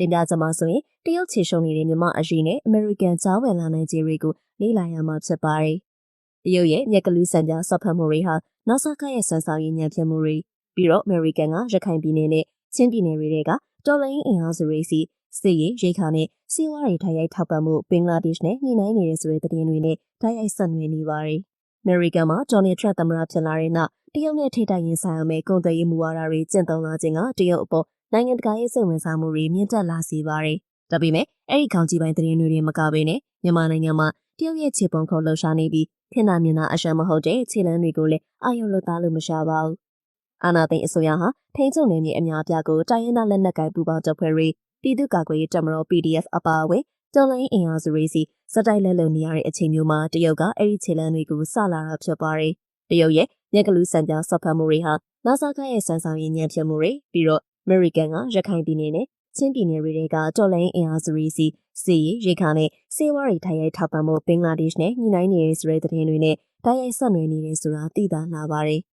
တင်ပြကြမှာဆိုရင်တရုတ်ချေရှုံနေတဲ့မြန်မာအရေးနဲ့အမေရိကန်ကြားဝင်လာနိုင်ခြေတွေကိုလေ့လာရမှာဖြစ်ပါတယ်။တရုတ်ရဲ့မြက်ကလူစံပြဆော့ဖတ်မှုတွေဟာနောက်ဆက်ခရဲ့ဆွမ်းဆောင်ရည်ညံ့ဖျက်မှုတွေပြီးတော့အမေရိကန်ကရခိုင်ပြည်နယ်နဲ့ချင်းပြည်နယ်တွေကတော်လိုင်းအင်အားစုတွေစီစစ်ရေးရိခါနဲ့စီးပွားရေးထိုင်ရိုက်ထောက်ပံ့မှုဘင်္ဂလားဒေ့ရှ်နဲ့ညှိနှိုင်းနေတဲ့ဆိုတဲ့သတင်းတွေနဲ့တိုက်ရိုက်ဆက်နွယ်နေပါတယ်။အမေရိကန်မှာဒေါ်နယ်ထရန့်သမ္မတဖြစ်လာတဲ့နောက်တရုတ်နဲ့ထိတိုက်ရင်ဆိုင်ရမယ့်ကုန်သွယ်ရေးမူဝါဒတွေကျင့်သုံးလာခြင်းကတရုတ်အပေါ် နိုင်ငံတကာရေးစိတ်ဝင်စားမှုတွေမြင့်တက်လာစေပါတယ်။ဒါပေမဲ့အဲ့ဒီခေါင်းကြီးပိုင်းသတင်းတွေမကဘဲနဲ့မြန်မာနိုင်ငံမှာတရုတ်ရဲ့ခြေပုံခုံလှုပ်ရှားနေပြီးခင်းနာမြင်တာအရှမ်းမဟုတ်တဲ့ခြေလမ်းတွေကိုလည်းအာရုံလွတ်သားလို့မရှာပါဘူး။အာနာသိန်းအစိုးရဟာထိန်းချုပ်နေမြေအများအပြားကိုတိုင်းရင်းသားလက်နက်ကိုင်ပူးပေါင်းတပ်ဖွဲ့တွေပြည်သူ့ကာကွယ်ရေးတပ်မတော် PDF အပါအဝင်တော်လိုင်းအင်အားစုတွေစီစတိုက်လက်လုံနေရတဲ့အချိန်မျိုးမှာတရုတ်ကအဲ့ဒီခြေလမ်းတွေကိုစလာတာဖြစ်ပါတယ်။တရုတ်ရဲ့မြက်ကလူစံပြဆော့ဖတ်မှုတွေဟာနာဆာကရဲ့စံဆောင်ရည်ညံ့ဖြစ်မှုတွေပြီးတော့အ မေရိကန်ကရခိုင်ပြည်နယ်နဲ့ချင်းပြည်နယ်တွေကတော်လိုင်းအင်အားစုတွေစီစီရီရိခါနဲ့စေဝါရီထိုင်ရိုက်ထောက်ပံ့မှုဘင်္ဂလားဒေ့ရှ်နဲ့ညှိနှိုင်းနေတဲ့ဆိုတဲ့သတင်းတွေနဲ့တိုက်ရိုက်ဆက်နွယ်နေတယ်ဆိုတာသိသာလာပါတယ်။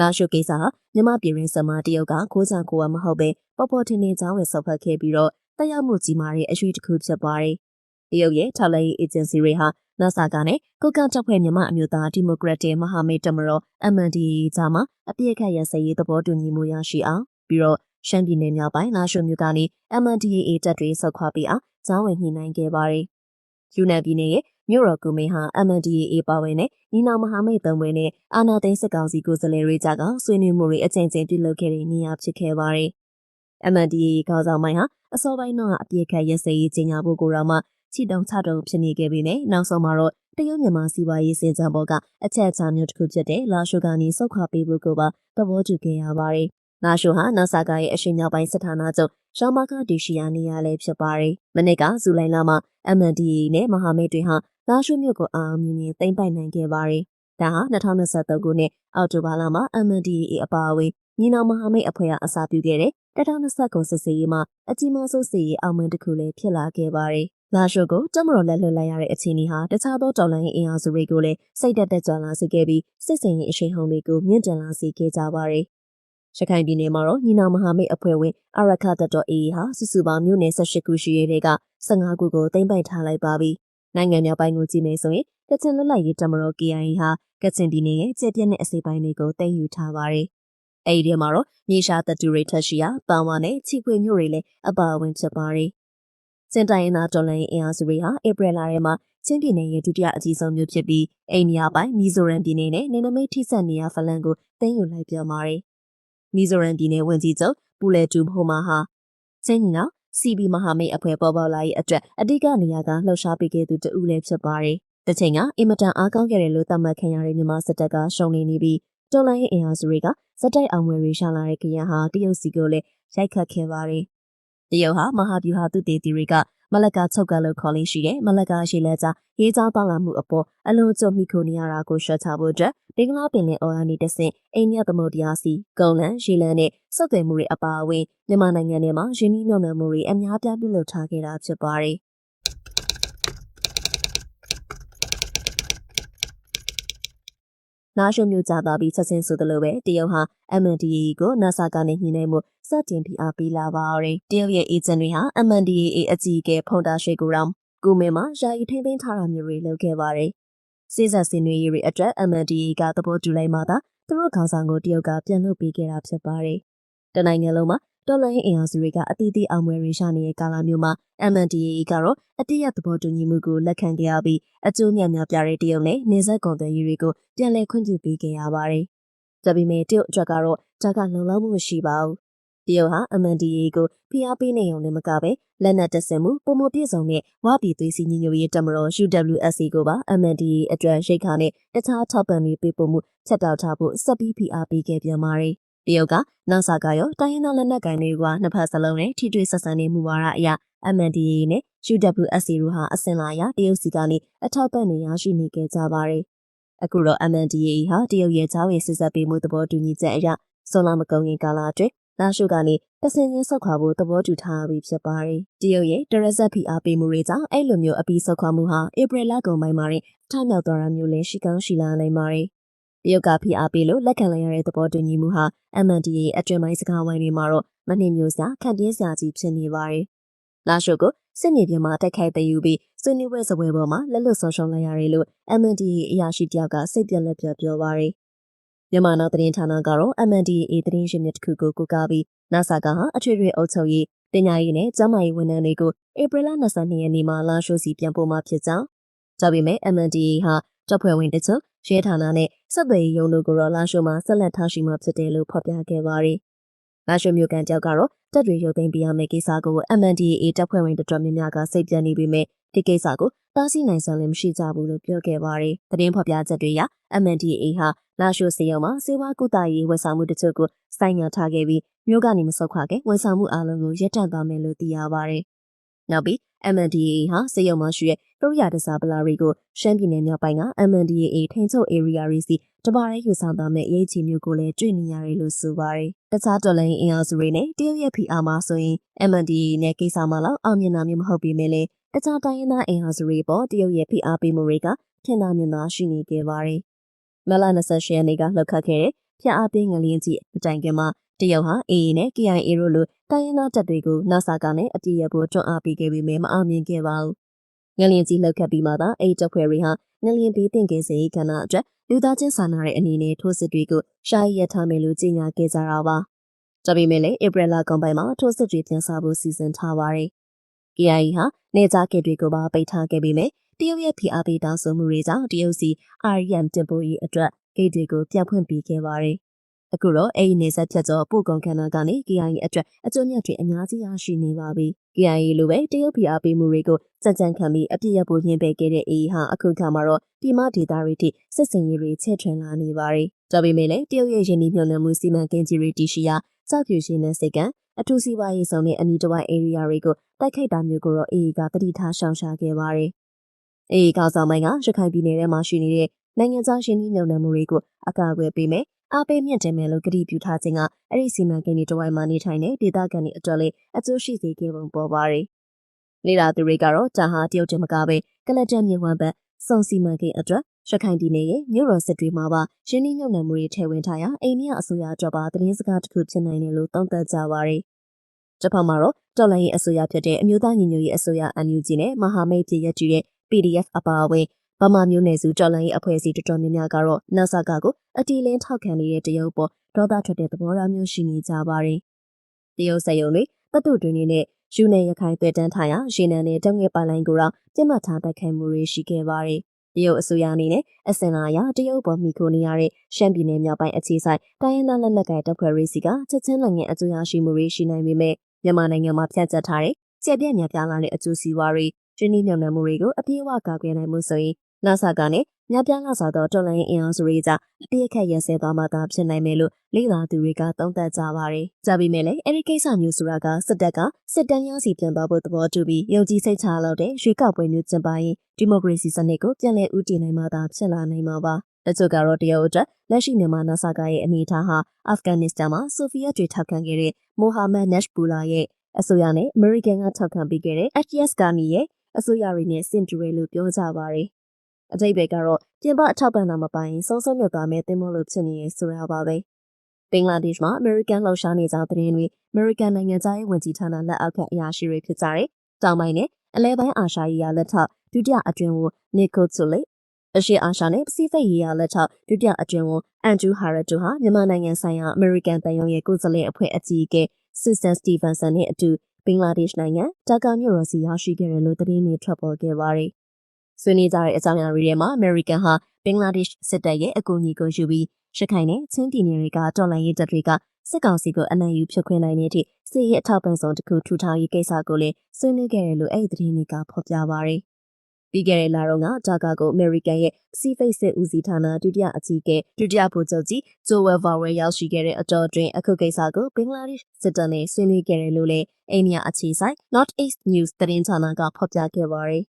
လာရှုကိစ္စဟာမြမပြည်ရင်းစမတရုတ်ကခိုးချကိုဝမဟုတ်ပဲပေါ်ပေါ်ထင်းထင်းချောင်းဝယ်ဆောက်ဖက်ခဲ့ပြီးတော့တက်ရောက်မှုကြီးမားတဲ့အရွှေတစ်ခုဖြစ်သွားတယ်။တရုတ်ရဲ့ထောက်လှမ်းရေးအေဂျင်စီတွေဟာ NASA ကနဲ့ကုတ်ကတပ်ဖွဲ့မြမအမျိုးသားဒီမိုကရက်တစ်မဟာမိတ်တမတော် MNDAA ကြားမှာအပြည့်အခက်ရစရေးသဘောတူညီမှုရရှိအောင်ပြီးတော့ရှမ်းပြည်နယ်မြောက်ပိုင်းလာရှုမြို့ကနေ MNDAA တပ်တွေဆောက်ခွာပြီးအောင်ကြားဝင်ညှိနှိုင်းခဲ့ပါတယ်။ယူနန်ပြည်နယ်ရဲ့မြို့တော်ကူမင်းဟာ MNDAA ပါဝင်တဲ့ညီနောင်မဟာမိတ်သုံးဘွဲနဲ့အာနာသိန်းစစ်ကောင်စီကိုယ်စားလှယ်တွေကြကဆွေးနွေးမှုတွေအကြိမ်ကြိမ်ပြုလုပ်ခဲ့တဲ့နေရာဖြစ်ခဲ့ပါတယ်။ MNDAA ခေါင်းဆောင်ပိုင်းဟာအစောပိုင်းတော့အပြည့်ခတ်ရစရေးကြီးညာဖို့ကိုတော့မှ ချီတုံချတုံဖြစ်နေခဲ့ပြီနဲ့နောက်ဆုံးမှာတော့တရုတ်မြန်မာစီးပွားရေးစင်ကြံပေါ်ကအချက်အချာမျိုးတစ်ခုဖြစ်တဲ့လာရှုကနေစောက်ခွာပေးဖို့ကိုပါသဘောတူခဲ့ရပါတယ်။လာရှုဟာနာဆာကရဲ့အရှိမြောက်ပိုင်းစစ်ဌာနချုပ်ရှောင်းမကဒီရှိယာနေရာလည်းဖြစ်ပါတယ်။မနစ်ကဇူလိုင်လမှာ MNDAA နဲ့မဟာမိတ်တွေဟာလာရှုမြို့ကိုအာအမြင်မြင်သိမ်းပိုက်နိုင်ခဲ့ပါတယ်။ဒါဟာ2023ခုနှစ်အောက်တိုဘာလမှာ MNDAA အပါအဝင်ညီနောင်မဟာမိတ်အဖွဲ့အစားပြုခဲ့တဲ့2029စစ်စေးရေးမှာအကြီးမားဆုံးစစ်ရေးအောင်မြင်တစ်ခုလည်းဖြစ်လာခဲ့ပါတယ်။ လာရှုကိုတမတော်လက်လွတ်လိုက်ရတဲ့အခြေအနေဟာတခြားသောတော်လှန်ရေးအင်အားစုတွေကိုလည်းစိတ်သက်သက်ကြွလာစေခဲ့ပြီးစစ်စင်ရေးအရှိန်ဟုန်တွေကိုမြင့်တင်လာစေခဲ့ကြပါတယ်။ရခိုင်ပြည်နယ်မှာတော့ညီနောင်မဟာမိတ်အဖွဲ့ဝင်အရခတ်တော် AA ဟာစုစုပေါင်းမြို့နယ်18ခုရှိတဲ့က15ခုကိုသိမ်းပိုက်ထားလိုက်ပါပြီ။နိုင်ငံမြောက်ပိုင်းကိုကြည့်မယ်ဆိုရင်ကချင်လွတ်လပ်ရေးတမတော် KIA ဟာကချင်ပြည်နယ်ရဲ့ကျေပြည့်တဲ့အစိပ်ပိုင်းတွေကိုသိမ်းယူထားပါတယ်။အဲဒီထဲမှာတော့မြေရှားတပ်တူတွေထက်ရှိရာပန်ဝါနဲ့ချီခွေမြို့တွေလည်းအပါအဝင်ဖြစ်ပါတယ်။ စင်တိုင်းနာတော်လန်ရေးအင်အားစုတွေဟာဧပြီလထဲမှာချင်းပြည်နယ်ရဲ့ဒုတိယအကြီးဆုံးမြို့ဖြစ်ပြီးအိန္ဒိယပိုင်းမီဇိုရမ်ပြည်နယ်နဲ့နေနမိတ်ထိစပ်နေရဖလန်ကိုသိမ်းယူလိုက်ပြန်ပါတယ်။မီဇိုရမ်ပြည်နယ်ဝန်ကြီးချုပ်ပူလေတူဖိုမာဟာချင်းညီနောက် CB မဟာမိတ်အဖွဲ့ပေါ်ပေါလာရေးအတွက်အဓိကနေရာကလှုပ်ရှားပေးခဲ့သူတဦးလည်းဖြစ်ပါတယ်။တချိန်ကအင်မတန်အားကောင်းခဲ့တယ်လို့သတ်မှတ်ခံရတဲ့မြန်မာစစ်တပ်ကရှုံးနေနေပြီးတော်လိုင်းရဲ့အင်အားစုတွေကစက်တိုက်အောင်ဝယ်တွေရှာလာတဲ့ကရန်ဟာတရုတ်စီကိုလည်းရိုက်ခတ်ခဲ့ပါတယ်။ တရုတ်ဟာမဟာဗျူဟာသူတေတီတွေကမလက်ကချုပ်ကလို့ခေါ်လေးရှိတဲ့မလက်ကရှိလဲကြရေးကြားတောင်းလာမှုအပေါ်အလွန်ကြုံမိခိုနေရတာကိုရှင်းချဖို့အတွက်ဘင်္ဂလားပင်လယ်အော်ကနေတဆင့်အိန္ဒိယသမုဒ္ဒရာစီကုန်းလန်ရေလန်နဲ့ဆက်သွယ်မှုတွေအပါအဝင်မြန်မာနိုင်ငံထဲမှာရင်းနှီးမြှုပ်နှံမှုတွေအများပြားပြုလုပ်ထားခဲ့တာဖြစ်ပါတယ် နာရှုမျိုးကြသွားပြီးချက်ချင်းဆိုသလိုပဲတရုတ်ဟာ MNDAA ကို NASA ကနေညှိနှိုင်းမှုစတင်ဖိအားပေးလာပါရယ်တရုတ်ရဲ့ agent တွေဟာ MNDAA အကြီးအကဲဖုန်တာရွှေကူရောင်ကုမင်မှာယာယီထိမ့်သိမ်းထားတာမျိုးတွေလုပ်ခဲ့ပါတယ်စေ့စပ်စင်တွေရေးအတွက် MNDAA ကသဘောတူလိုက်မှသာသူတို့ခေါင်းဆောင်ကိုတရုတ်ကပြန်လုပ်ပေးခဲ့တာဖြစ်ပါတယ်တနိုင်ငံလုံးမှာ တော်လိုင်းအင်အားစုတွေကအတီးတီးအောင်ပွဲတွေရှာနေတဲ့ကာလမျိုးမှာ MNDAA ကတော့အတိတ်သဘောတူညီမှုကိုလက်ခံခဲ့ရပြီးအကျိုးများများပြတဲ့တရုတ်နဲ့နေဆက်ကုန်သွယ်ရေးတွေကိုပြန်လည်ခွင့်ပြုပေးခဲ့ရပါတယ်။ဒါပေမဲ့တရုတ်အတွက်ကတော့ဒါကလုံလောက်မှုမရှိပါဘူး။တရုတ်ဟာ MNDAA ကိုဖိအားပေးနေုံနဲ့မကပဲလက်နက်တပ်ဆင်မှုပုံမပြည့်စုံတဲ့ဝါပြည်သွေးစည်းညီညွတ်ရေးတမတော် UWSC ကိုပါ MNDAA အတွက်ရိတ်ခါနဲ့တခြားထောက်ပံ့ရေးပေးပို့မှုချက်တောက်ထားဖို့စက်ပြီးဖိအားပေးခဲ့ပြန်ပါတယ်။ တရုတ်ကနာဆာကရောတိုင်းရင်းသားလက်နက်ကိုင်တွေကနှစ်ဖက်စလုံးနဲ့ထိတွေ့ဆက်ဆံနေမှုဝါဒအရ MNDAA နဲ့ UWSC တို့ဟာအစင်လာရတရုတ်စီကနေအထောက်ပံ့တွေရရှိနေကြကြပါတယ်။အခုတော့ MNDAA ဟာတရုတ်ရဲ့ဂျားဝင်စစ်ဆက်ပေးမှုသဘောတူညီချက်အရဆွန်လာမကုံရင်ကာလအတွင်းလာရှုကနေတဆင်ချင်းဆောက်ခွာဖို့သဘောတူထားပြီးဖြစ်ပါတယ်။တရုတ်ရဲ့တရက်ဆက်ဖိအားပေးမှုတွေကြောင့်အဲ့လိုမျိုးအပီးဆောက်ခွာမှုဟာဧပြီလကုန်ပိုင်းမှာထမြောက်သွားတာမျိုးလည်းရှိကောင်းရှိလာနိုင်ပါတယ် တရုတ်ကဖိအားပေးလို့လက်ခံလိုက်ရတဲ့သဘောတူညီမှုဟာ MNDAA အတွင်ပိုင်းစကားဝိုင်းတွေမှာတော့မနှိမ့်မျိုးစရာခံပြင်းစရာကြီးဖြစ်နေပါတယ်။လာရှိုကိုစစ်မြေပြင်မှာတက်ခိုက်သိမ်းယူပြီးဆွေးနွေးပွဲစပွဲပေါ်မှာလက်လွတ်ဆုံးရှုံးလိုက်ရတယ်လို့ MNDAA အရာရှိတယောက်ကစိတ်ပြက်လက်ပြက်ပြောပါတယ်။မြန်မာနောက်သတင်းဌာနကတော့ MNDAA သတင်းရှင်မြစ်တစ်ခုကိုကိုးကားပြီး NASA ကဟာအထွေထွေအုပ်ချုပ်ရေးပညာရေးနဲ့ကျန်းမာရေးဝန်ထမ်းတွေကိုဧပြီလ22ရက်နေ့မှာလာရှိုးစီပြန်ပို့မှာဖြစ်ကြောင်းဒါပေမဲ့ MNDAA ဟာ တပ်ဖွဲ့ဝင်တချို့ရဲဌာနနဲ့ဆက်သွယ်ရေးရုံးတို့ကိုတော့လာရှိုးမှာဆက်လက်ထားရှိမှာဖြစ်တယ်လို့ဖော်ပြခဲ့ပါတယ်။လာရှိုးမြို့ကန်ကြောက်ကတော့တပ်တွေရုပ်သိမ်းပြရမယ့်ကိစ္စကို MNDAA တပ်ဖွဲ့ဝင်တော်တော်များများကစိတ်ပြနေပေမဲ့ဒီကိစ္စကိုတားဆီးနိုင်စွမ်းလည်းမရှိကြဘူးလို့ပြောခဲ့ပါတယ်။သတင်းဖော်ပြချက်တွေအရ MNDAA ဟာလာရှိုးစေယုံမှာစေဝါကုသရေးဝန်ဆောင်မှုတချို့ကိုစိုင်းငံထားခဲ့ပြီးမြို့ကနေမဆုတ်ခွာခဲ့ဝန်ဆောင်မှုအလုံးကိုရပ်တန့်သွားမယ်လို့သိရပါတယ်။နောက်ပြီး MNDAA ဟာစေယုံမှာရှိတဲ့ပရိယာတစားပလာရီကိုရှမ်းပြည်နယ်မြောက်ပိုင်းက MNDAA ထိန်းချုပ် area တွေစီတပါးရဲယူဆောင်သွားမဲ့အရေးကြီးမျိုးကိုလည်းတွေ့နေရတယ်လို့ဆိုပါတယ်။တခြားတော်လိုင်းအင်အားစုတွေနဲ့တရုတ်ရဲ့ PR မှာဆိုရင် MNDAA နဲ့ကိစ္စမှလောက်အောင်မြင်တာမျိုးမဟုတ်ပေမဲ့လည်းတခြားတိုင်းရင်းသားအင်အားစုတွေပေါ်တရုတ်ရဲ့ PR ပေးမှုတွေကထင်သာမြင်သာရှိနေခဲ့ပါတယ်။မလ28ရက်နေ့ကလှုပ်ခတ်ခဲ့တဲ့ဖျက်အားပေးငလင်းကြီးအတိုင်ကမှာ တရုတ်ဟာ AA နဲ့ KIA တို့လိုတိုင်းရင်းသားတပ်တွေကို NASA ကနဲ့အပြည့်ရဖို့တွန်းအားပေးခဲ့ပေမဲ့မအောင်မြင်ခဲ့ပါဘူး။ငလျင်ကြီးလှုပ်ခတ်ပြီးမှသာအဲ့တပ်ဖွဲ့တွေဟာငလျင်ပြီးတင်ကင်းစေကဏ္ဍအတွက်လူသားချင်းစာနာတဲ့အနေနဲ့ထိုးစစ်တွေကိုရှားရထားမယ်လို့ကြေညာခဲ့ကြတာပါ။ဒါပေမဲ့လည်းဧပြီလကုန်ပိုင်းမှာထိုးစစ်တွေပြန်ဆဖို့စီစဉ်ထားပါတယ်။ KIA ဟာနေကြားကစ်တွေကိုပါပိတ်ထားခဲ့ပေမဲ့တရုတ်ရဲ့ဖိအားပေးတောင်းဆိုမှုတွေကြောင့်တရုတ်စီ REM တင်ပို့ရေးအတွက်ဂိတ်တွေကိုပြန်ဖွင့်ပေးခဲ့ပါတယ် အခုတော့အဲ့ဒီနေဆက်ဖြတ်ကျော်ပို့ကုန်ခန္ဓာကနေ KIA အတွက်အကျိုးမြတ်တွေအများကြီးရရှိနေပါပြီ။ KIA လိုပဲတရုတ်ပြည်အားပေးမှုတွေကိုစံကြံခံပြီးအပြည့်ရဖို့ညှင်းပယ်ခဲ့တဲ့ AA ဟာအခုခါမှာတော့ပြည်မဒေသတွေထိစစ်စင်ရေးတွေချဲ့ထွင်လာနေပါတယ်။ဒါပေမဲ့လည်းတရုတ်ရဲ့ယင်းနှိမ့်ညွှန်မှုစီမံကိန်းကြီးတွေတရှိရာစောက်ပြူရှင်တဲ့စိတ်ကအထူးစီးပွားရေးဆောင်တဲ့အနီးတစ်ဝိုက် area တွေကိုတိုက်ခိုက်တာမျိုးကိုတော့ AA ကတတိထားရှောင်ရှားခဲ့ပါတယ်။ AA ကဆောင်ပိုင်းကရခိုင်ပြည်နယ်ထဲမှာရှိနေတဲ့နိုင်ငံသားရှင်းနှီးမြုံနယ်မှုတွေကိုအကာအကွယ်ပေးမယ် အားပေးမြင့်တင်မယ်လို့ကတိပြုထားခြင်းကအဲ့ဒီစီမံကိန်းတွေတဝိုင်းမှာနေထိုင်တဲ့ဒေသခံတွေအတွက်လည်းအကျိုးရှိစေခဲ့ပုံပေါ်ပါတယ်။လေလာသူတွေကတော့တာဟာတရုတ်တမကပဲကလတ်တန်မြေဝမ်းဘက်စုံစီမံကိန်းအတွက်ရခိုင်ပြည်နယ်ရဲ့မြို့တော်စစ်တွေမှာပါရင်းနှီးမြှုပ်နှံမှုတွေထည့်ဝင်ထားရာအိန္ဒိယအစိုးရအတွက်ပါသတင်းစကားတစ်ခုဖြစ်နိုင်တယ်လို့သုံးသပ်ကြပါတယ်။တစ်ဖက်မှာတော့တော်လိုင်းရေးအစိုးရဖြစ်တဲ့အမျိုးသားညီညွတ်ရေးအစိုးရ NUG နဲ့မဟာမိတ်ပြည်ရတူတဲ့ PDF အပါအဝင် ဗမာမျိုးနယ်စုတော်လှန်ရေးအဖွဲ့အစည်းတော်တော်များများကတော့နာဆာကာကိုအတီလင်းထောက်ခံနေတဲ့တရုတ်ပေါ်ဒေါသထွက်တဲ့သဘောထားမျိုးရှိနေကြပါတယ်။တရုတ်စက်ရုံတွေတပ်တုတွင်နဲ့ယူနယ်ရခိုင်တွေ့တန်းထားရာရေနံနဲ့တုံငယ်ပိုင်လိုင်းကိုတော့ပြစ်မှတ်ထားတိုက်ခိုက်မှုတွေရှိခဲ့ပါတယ်။တရုတ်အစိုးရအနေနဲ့အစင်လာရတရုတ်ပေါ်မိခိုနေရတဲ့ရှမ်းပြည်နယ်မြောက်ပိုင်းအခြေဆိုင်တိုင်းရင်းသားလက်နက်ကိုင်တပ်ဖွဲ့ရေးစီကချက်ချင်းနိုင်ငံအကျိုးရရှိမှုတွေရှိနိုင်ပေမဲ့မြန်မာနိုင်ငံမှာဖြန့်ကျက်ထားတဲ့ကျေပြည့်များပြားလာတဲ့အကျိုးစီးပွားတွေရင်းနှီးမြှုပ်နှံမှုတွေကိုအပြည့်အဝကာကွယ်နိုင်မှုဆိုရင် နာဆာကနဲ့ညပြားလာစွာသောတော်လိုင်းအင်အားစုတွေကြားအပြည့်အခက်ရစဲသွားမှသာဖြစ်နိုင်မယ်လို့လေ့လာသူတွေကသုံးသပ်ကြပါတယ်။ကြပေမဲ့လည်းအဲဒီကိစ္စမျိုးဆိုတာကစစ်တပ်ကစစ်တမ်းရစီပြန်သွားဖို့သဘောတူပြီးယုံကြည်စိတ်ချလောက်တဲ့ရွေးကောက်ပွဲမျိုးကျင်းပရင်ဒီမိုကရေစီစနစ်ကိုပြန်လည်ဦးတည်နိုင်မှသာဖြစ်လာနိုင်မှာပါ။တချို့ကတော့တရုတ်အတွက်လက်ရှိမြန်မာနာဆာကရဲ့အနေအထားဟာအာဖဂန်နစ္စတန်မှာဆိုဗီယက်တွေထောက်ခံခဲ့တဲ့မိုဟာမက်နက်ဘူလာရဲ့အစိုးရနဲ့အမေရိကန်ကထောက်ခံပေးခဲ့တဲ့ ATS ကာနီရဲ့အစိုးရတွေနဲ့စင်တူရဲလို့ပြောကြပါရယ် အတိတ်ပဲကတော့ပြင်ပအထောက်ပံ့တာမပိုင်ဆုံးဆုံးမြတ်သွားမဲ့တင်မို့လို့ဖြစ်နေရဆိုတာပါပဲဘင်္ဂလားဒေ့ရှ်မှာအမေရိကန်လှောက်ရှားနေကြတဲ့သတင်းတွေအမေရိကန်နိုင်ငံသားရေးဝန်ကြီးဌာနလက်အောက်ခံအရာရှိတွေဖြစ်ကြတဲ့တောင်ပိုင်းနဲ့အလဲပိုင်းအာရှရေးရာလက်ထောက်ဒုတိယအတွင်းဝန်နီကိုတူလီအရှေ့အာရှနဲ့ပစိဖိတ်ရေးရာလက်ထောက်ဒုတိယအတွင်းဝန်အန်ဂျူဟာရတူဟာမြန်မာနိုင်ငံဆိုင်ရာအမေရိကန်တန်ယုံရဲ့ကိုယ်စားလှယ်အဖွဲ့အကြီးအကဲဆစ်ဆန်စတီဗန်ဆန်နဲ့အတူဘင်္ဂလားဒေ့ရှ်နိုင်ငံဒါကာမြို့တော်စီရောက်ရှိခဲ့တယ်လို့သတင်းတွေထွက်ပေါ်ခဲ့ပါတယ် ဆွေးနွေးကြတဲ့အကြောင်းအရာတွေထဲမှာအမေရိကန်ဟာဘင်္ဂလားဒေ့ရှ်စစ်တပ်ရဲ့အကူအညီကိုယူပြီးရခိုင်နဲ့ချင်းပြည်နယ်တွေကတော်လှန်ရေးတပ်တွေကစစ်ကောင်စီကိုအနိုင်ယူဖြုတ်ခွင်းနိုင်တဲ့အထိစစ်ရေးအထောက်ပံ့ဆောင်တစ်ခုထူထောင်ရေးကိစ္စကိုလည်းဆွေးနွေးခဲ့တယ်လို့အဲ့ဒီသတင်းတွေကဖော်ပြပါရယ်ပြီးခဲ့တဲ့လတော့ကဂျာကာကိုအမေရိကန်ရဲ့စီဖိတ်စစ်ဦးစီးဌာနဒုတိယအကြီးအကဲဒုတိယဗိုလ်ချုပ်ကြီးဂျိုဝဲဗာဝဲရောက်ရှိခဲ့တဲ့အတော်တွင်အခုကိစ္စကိုဘင်္ဂလားဒေ့ရှ်စစ်တပ်နဲ့ဆွေးနွေးခဲ့တယ်လို့လည်းအိန္ဒိယအခြေစိုက် North East News သတင်းဌာနကဖော်ပြခဲ့ပါရယ်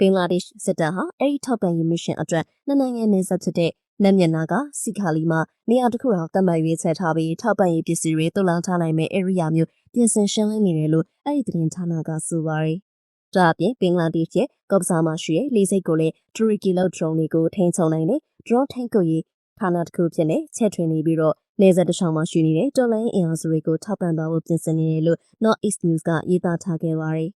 ဘင်္ဂလားဒေ့ရှ်စစ်တပ်ဟာအဲဒီထောက်ပံ့ရေးမစ်ရှင်အတွက်နှစ်နိုင်ငံနယ်စပ်ဖြစ်တဲ့နက်မျက်နာကစီခါလီမှာနေရာတစ်ခုတော်တတ်မှတ်ရွေးချယ်ထားပြီးထောက်ပံ့ရေးပစ္စည်းတွေတုံ့လောင်ထားနိုင်မဲ့ area မျိုးပြင်ဆင်ရှင်းလင်းနေတယ်လို့အဲဒီသတင်းဌာနကဆိုပါတယ်။ဒါအပြင်ဘင်္ဂလားဒေ့ရှ်ရဲ့ကော့ပစာမှာရှိတဲ့လေဆိပ်ကိုလည်းတူရကီလောက် drone တွေကိုထိန်းချုပ်နိုင်တဲ့ drone ထိန်းချုပ်ရေးဌာနတစ်ခုဖြစ်နေချက်ထွင်နေပြီးတော့နေဆက်တစ်ချောင်းမှာရှိနေတဲ့တော်လိုင်းအင်အားစုတွေကိုထောက်ပံ့သွားဖို့ပြင်ဆင်နေတယ်လို့ North East News ကရေးသားထားခဲ့ပါတယ်။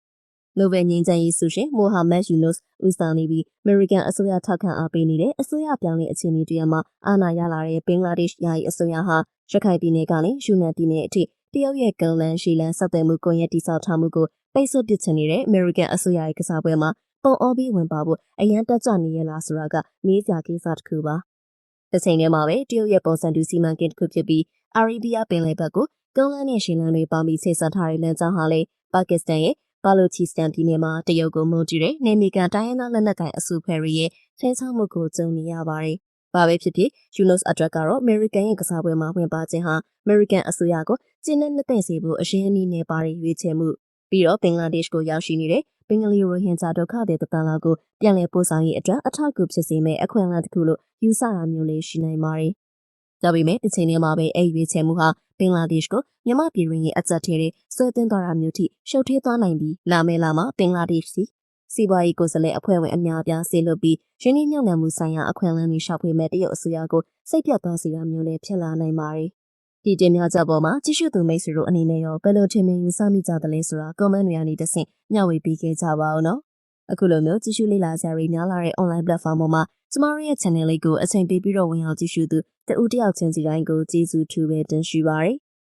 နိုဘယ်ငြိမ်းချမ်းရေးဆုရှင်မိုဟာမက်ယူနုစ်ဦးဆောင်နေပြီးအမေရိကန်အစိုးရထောက်ခံအားပေးနေတဲ့အစိုးရပြောင်းလဲအခြေအနေတရမှာအာဏာရလာတဲ့ဘင်္ဂလားဒေ့ရှ်ယာယီအစိုးရဟာရခိုင်ပြည်နယ်ကနေယူနန်ပြည်နယ်အထိတရုတ်ရဲ့ကန်လန်ရှီလန်စောက်တယ်မှုကွန်ရက်တိစောက်ထားမှုကိုပိတ်ဆို့ပစ်ချင်နေတဲ့အမေရိကန်အစိုးရရဲ့ကစားပွဲမှာပုံအောပြီးဝင်ပါဖို့အရန်တက်ကြနေရလားဆိုတာကမေးစရာကိစ္စတစ်ခုပါ။တစ်ချိန်တည်းမှာပဲတရုတ်ရဲ့ပုံစံတူစီမံကိန်းတစ်ခုဖြစ်ပြီးအာရေဗီးယားပင်လယ်ဘက်ကိုကုန်းလန်းနဲ့ရှီလန်တွေပေါင်းပြီးဆိတ်ဆက်ထားတဲ့လမ်းကြောင်းဟာလေပါကစ္စတန်ရဲ့ ဘာလိုချီစတန်ပြည်နယ်မှာတရုတ်ကိုမုန်းကြည့်တဲ့နေမီကန်တိုင်းရင်းသားလက်နက်ကိုင်အစုဖွဲ့တွေရဲ့ဆင်းဆောင်မှုကိုကြုံနေရပါတယ်။ဘာပဲဖြစ်ဖြစ်ယူနိုစ်အတွက်ကတော့အမေရိကန်ရဲ့ကစားပွဲမှာဝင်ပါခြင်းဟာအမေရိကန်အစိုးရကိုကျင်းနဲ့လက်သိစေဖို့အရှင်းအနည်းနဲ့ပါရီရွေးချယ်မှုပြီးတော့ဘင်္ဂလားဒေ့ရှ်ကိုရောက်ရှိနေတဲ့ဘင်္ဂလီရိုဟင်ဂျာဒုက္ခသည်တသန်းလောက်ကိုပြန်လည်ပို့ဆောင်ရေးအတွက်အထောက်အကူဖြစ်စေမယ့်အခွင့်အလမ်းတစ်ခုလို့ယူဆတာမျိုးလေးရှိနိုင်ပါတယ်။ ဒါပေမဲ့တစ်ချိန်တည်းမှာပဲအဲ့ရွေးချယ်မှုဟာဘင်္ဂလားဒေ့ရှ်ကိုမြန်မာပြည်ရင်းရဲ့အကြက်ထဲတဲ့ဆွဲသွင်းသွားတာမျိုးထိရှုပ်ထွေးသွားနိုင်ပြီးလာမယ်လာမှာဘင်္ဂလားဒေ့ရှ်စီစီးပွားရေးကိုယ်စားလှယ်အဖွဲ့ဝင်အများအပြားဆေးလွတ်ပြီးရင်းနှီးမြှုပ်နှံမှုဆိုင်ရာအခွင့်အလမ်းတွေရှောက်ဖွေမဲ့တရုတ်အစိုးရကိုစိတ်ပြတ်သွားစေတာမျိုးလည်းဖြစ်လာနိုင်ပါတယ်။ဒီတင်ပြချက်ပေါ်မှာကြည့်ရှုသူမိတ်ဆွေတို့အနေနဲ့ရောဘယ်လိုထင်မြင်ယူဆမိကြသလဲဆိုတာ comment တွေကနေတဆင့်မျှဝေပေးခဲ့ကြပါဦးနော်။အခုလိုမျိုးကြည့်ရှုလေ့လာစရာတွေများလာတဲ့ online platform ပေါ်မှာကျမတို့ရဲ့ channel လေးကိုအချိန်ပေးပြီးတော့ဝင်ရောက်ကြည့်ရှုသူ တဦးတယောက်ချင်းစီတိုင်းကိုကျေးဇူးထူပဲတင်ရှိပါရစေ။